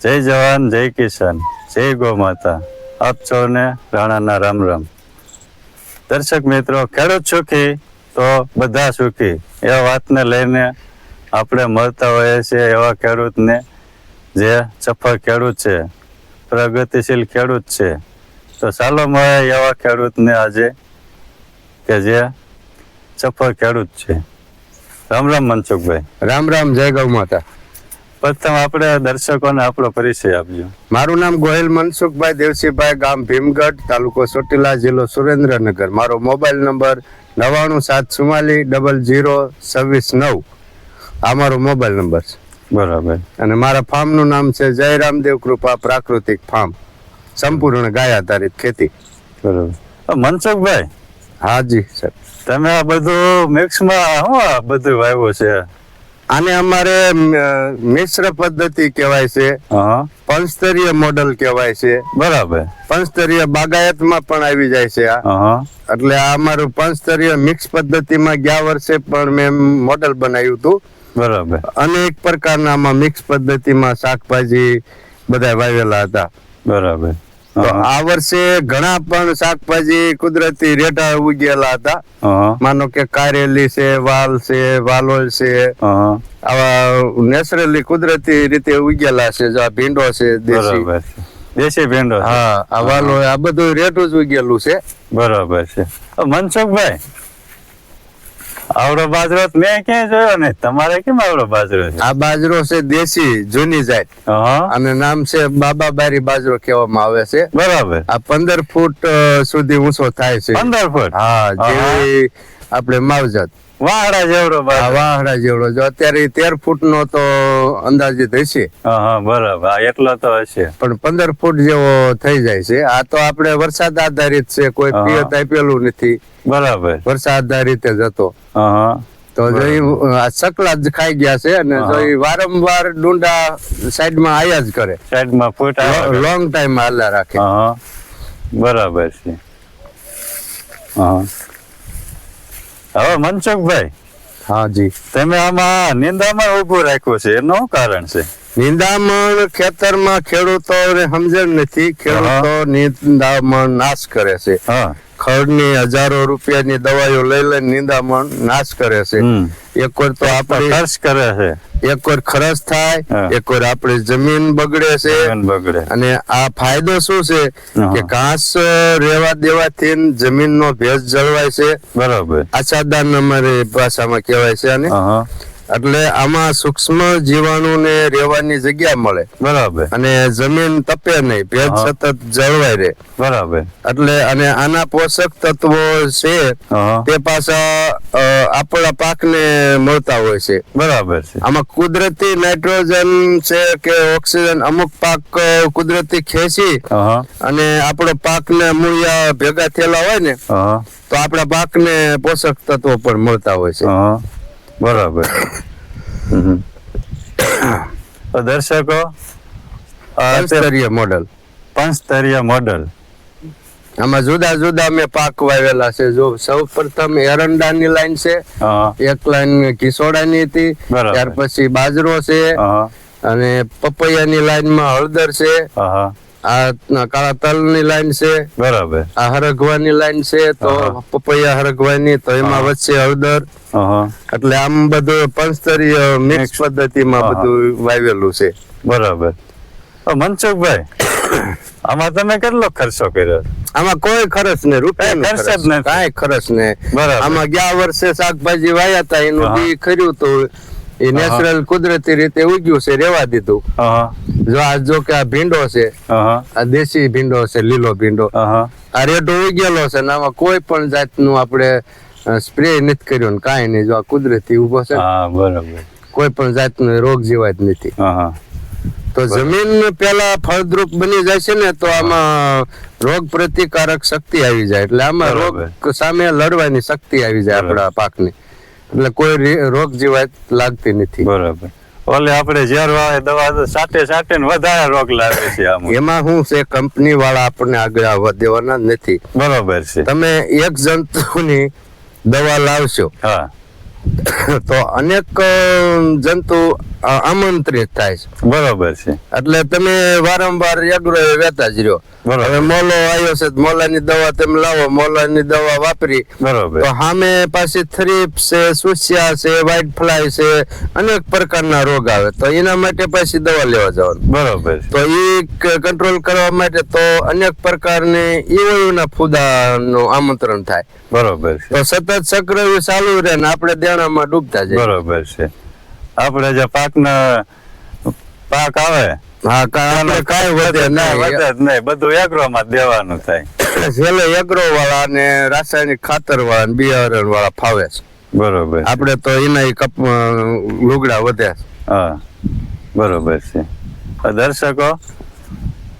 જય જવાન, જય કિસાન, જય ગો માતા. આપ સૌને રાણાના રામ રામ. દર્શક મિત્રો, ખેડૂત સુખી તો બધા સુખી. એ વાતને લઈને આપણે મળતા હોઈએ છીએ એવા ખેડૂતને જે સફળ ખેડૂત છે, પ્રગતિશીલ ખેડૂત છે. તો ચાલો મળે એવા ખેડૂતને આજે કે જે સફળ ખેડૂત છે. રામ રામ મનસુખભાઈ. રામ રામ, જય ગૌ માતા. પ્રથમ આપણે દર્શકોને આપણો પરિચય આપજો. મારું નામ ગોહિલ મનસુખભાઈ દેવસીભાઈ ગામ ભીમગઢ તાલુકો ચોટીલા જિલ્લો સુરેન્દ્રનગર. મારો મોબાઈલ નંબર નવાણું સાત ચુમ્માલીસ ડબલ જીરો છવ્વીસ નવ. આ મારો મોબાઈલ નંબર છે. બરાબર. અને મારા ફાર્મનું નામ છે જય રામદેવ કૃપા પ્રાકૃતિક ફાર્મ. સંપૂર્ણ ગાય આધારિત ખેતી. બરાબર. મનસુખભાઈ? હાજી સર તમે આ બધું મિક્સમાં શું આ બધું વાવ્યું છે? આને અમારે મિશ્ર પદ્ધતિ કહેવાય છે. પંચસ્તરીય મોડલ કહેવાય છે. બરાબર. પંચસ્તરીય બાગાયતમાં પણ આવી જાય છે આ. એટલે આ અમારું પંચસ્તરીય મિક્સ પદ્ધતિમાં ગયા વર્ષે પણ મેં મોડલ બનાવ્યું હતું. બરાબર. અનેક પ્રકારના આમાં મિક્સ પદ્ધતિમાં શાકભાજી બધા વાવેલા હતા. બરાબર. તો આ વર્ષે ઘણા પણ શાકભાજી કુદરતી રેટા ઉગેલા હતા. માનો કે કારેલી છે વાલ છે વાલોલ છે. આવા નેચરલી કુદરતી રીતે ઉગેલા છે જો આ ભીંડો છે દેશી. દેશી ભીંડો હા આ વાલો આ બધું રેટું જ ઉગેલું છે. બરાબર છે. મનસુખભાઈ આવડો બાજરો મેં ક્યાંય જોયો ને તમારે કેમ આવડો બાજરો આ બાજરો છે દેશી જૂની જાત. અને નામ છે બાબા બારી બાજરો કહેવામાં આવે છે. બરાબર. આ પંદર ફૂટ સુધી ઊંચો થાય છે. પંદર ફૂટ? હા જેવી આપણે માવજાત. વાહડા જેવડો હા વાહડા જેવડો. જો અત્યારે તેર ફૂટ નો તો અંદાજિત હશે. હા બરાબર. એટલો તો હશે. પણ પંદર ફૂટ જેવો થઈ જાય છે. આ તો આપણે વરસાદ આધારિત છે. કોઈ. પિયત આપેલું નથી. બરાબર. વરસાદ આધારિત જ હતો. તો જો આ સકલા જ ખાઈ ગયા છે અને જો વારંવાર ડુંડા સાઈડમાં આયા જ કરે. સાઈડમાં ફૂટ લોંગ ટાઈમ હાલા રાખે. બરાબર છે. હા. હવે મનસુખભાઈ હા જી. તમે આમાં નિંદામાં ઊભું રાખ્યું છે એનું કારણ છે? નિંદામણ ખેતરમાં ખેડૂતો સમજણ નથી ખેડૂતો નિંદામણ નાશ કરે છે. હા. ખડની હજારો રૂપિયાની દવાઈઓ લઈ લઈને નિંદામણ નાશ કરે છે. એક વાર તો આપણે ખર્ચ કરે છે. એક વાર ખરચ થાય એક વાર આપણી જમીન બગડે છે. બગડે. અને આ ફાયદો શું છે? કે ઘાસ રેવા દેવાથી જમીનનો ભેજ જળવાય છે. બરાબર. આછાદાન અમારી ભાષામાં કહેવાય છે અને. એટલે આમાં સૂક્ષ્મ જીવાણુને રહેવાની જગ્યા મળે. બરાબર. અને જમીન તપે નહીં ભેજ સતત જળવાય રહે. બરાબર. એટલે અને આના પોષક તત્વો છે તે પાછા આપણા પાકને મળતા હોય છે. બરાબર છે. આમાં કુદરતી નાઇટ્રોજન છે કે ઓક્સિજન અમુક પાક કુદરતી ખેંચી અને આપણો પાકને મૂળિયા ભેગા થયેલા હોય ને તો આપણા પાકને પોષક તત્વો પણ મળતા હોય છે. બરાબર. તો દર્શકો પંચસ્તરીય મોડલ પંચસ્તરીય મોડલ આમાં જુદા જુદા મેં પાક વાવેલા છે. જો સૌ પ્રથમ એરંડાની લાઈન છે. એક લાઈન કિશોડાની હતી. ત્યાર પછી બાજરો છે. અને પપૈયાની લાઈનમાં હળદર છે. આ કાળા તલની લાઈન છે બરાબર. આ હરગવાની લાઈન છે તો પપૈયા હરગવાની તો એમાં વચ્ચે હળદર. એટલે આમ બધું પંચસ્તરીય મિક્સ. પદ્ધતિમાં બધું વાવેલું છે. બરાબર. મનસુખભાઈ આમાં તમે કેટલો ખર્ચો કર્યો? આમાં કોઈ ખર્ચ નહીં રૂપિયા કાંઈ ખર્ચ જ ખર્ચ. કાંઈ ખર્ચ નહીં. બરાબર. આમાં ગયા વર્ષે શાકભાજી વાયા હતા એનું. બી ખર્યું હતું એ નેચરલ કુદરતી રીતે ઉગ્યું છે રેવા દીધું. જો આ જો કે આ ભીંડો છે આ દેશી ભીંડો છે લીલો ભીંડો. આ રેડો ઉગેલો છે ને આમાં કોઈ પણ જાતનું આપણે સ્પ્રે નથી કર્યો ને કાંઈ નહીં. જો આ કુદરતી ઊભો છે બરાબર. કોઈ પણ જાતનો રોગ જેવા જ નથી. તો જમીન પેલા ફળદ્રુપ બની જાય છે ને તો આમાં રોગ પ્રતિકારક શક્તિ આવી જાય. એટલે આમાં રોગ સામે લડવાની શક્તિ આવી જાય. આપણા પાકની. એટલે કોઈ રોગ જીવાત લાગતી નથી. બરાબર. ઓલે આપણે ઝેર વાળે દવા સાથે સાટે સાટે ને વધારે રોગ લાગે છે આમાં. એમાં શું છે કંપની વાળા આપણને આગળ આવવા દેવાના નથી. બરોબર છે. તમે એક જંતુની દવા લાવશો હા. તો અનેક જંતુ આમંત્રિત થાય છે. બરોબર છે. એટલે તમે વારંવાર એગ્રો વેતા જ રહ્યો. હવે મોલો આવ્યો છે તો મોલાની દવા તમે લાવો મોલાની દવા વાપરી. બરોબર. તો સામે પાછી થ્રીપ છે સુસ્યા છે વ્હાઇટ ફ્લાય છે અનેક પ્રકારના રોગ આવે. તો એના માટે પાછી દવા લેવા જવાનું. બરોબર તો એ કંટ્રોલ કરવા માટે તો અનેક પ્રકારની ઈવયુના ફૂદાનું આમંત્રણ થાય. બરોબર છે. તો સતત સક્રિય ચાલુ રહે ને આપણે દેણામાં ડૂબતા જાય બરોબર છે. આપણે જે પાકના પાક આવે હા કા- આપણે કાંઈ વધે ના વધે નહીં જ નહીં. બધું એગ્રોમાં જ દેવાનું થાય. છેલ્લે એગ્રો વાળા ને રાસાયણિક ખાતર વાળા ને બિયારણ વાળા ફાવે છે. બરોબર આપણે તો એના કપ લુગડા વધે હા બરોબર છે. દર્શકો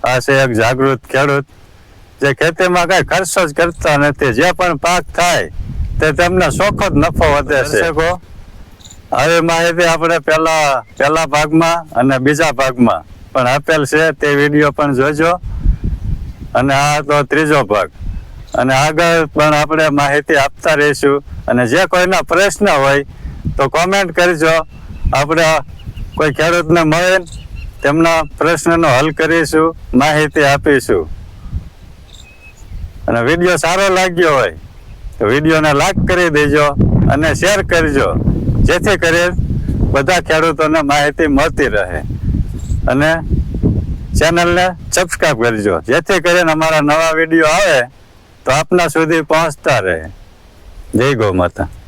આ છે એક જાગૃત ખેડૂત જે ખેતીમાં કઈ ખર્ચો જ કરતા નથી. જે પણ પાક થાય તે તેમને ચોખ્ખો જ નફો વધે છે. આવી માહિતી આપણે પહેલા પહેલા ભાગમાં અને બીજા ભાગમાં. પણ આપેલ છે તે વીડિયો પણ જોજો. અને આ તો ત્રીજો ભાગ. અને આગળ પણ આપણે માહિતી આપતા રહીશું. અને જે કોઈના પ્રશ્ન હોય, તો કોમેન્ટ કરજો. આપણે કોઈ ખેડૂતને મળે, તેમના પ્રશ્નનો હલ કરીશું, માહિતી આપીશું. અને વીડિયો સારો લાગ્યો હોય, તો વિડીયોને લાઈક કરી દેજો અને શેર કરજો. જેથી કરી બધા ખેડૂતોને માહિતી મળતી રહે. અને ચેનલને સબસ્ક્રાઈબ કરજો. જેથી કરીને અમારા નવા વીડિયો આવે તો આપના સુધી પહોંચતા રહે. જય ગૌ માતા.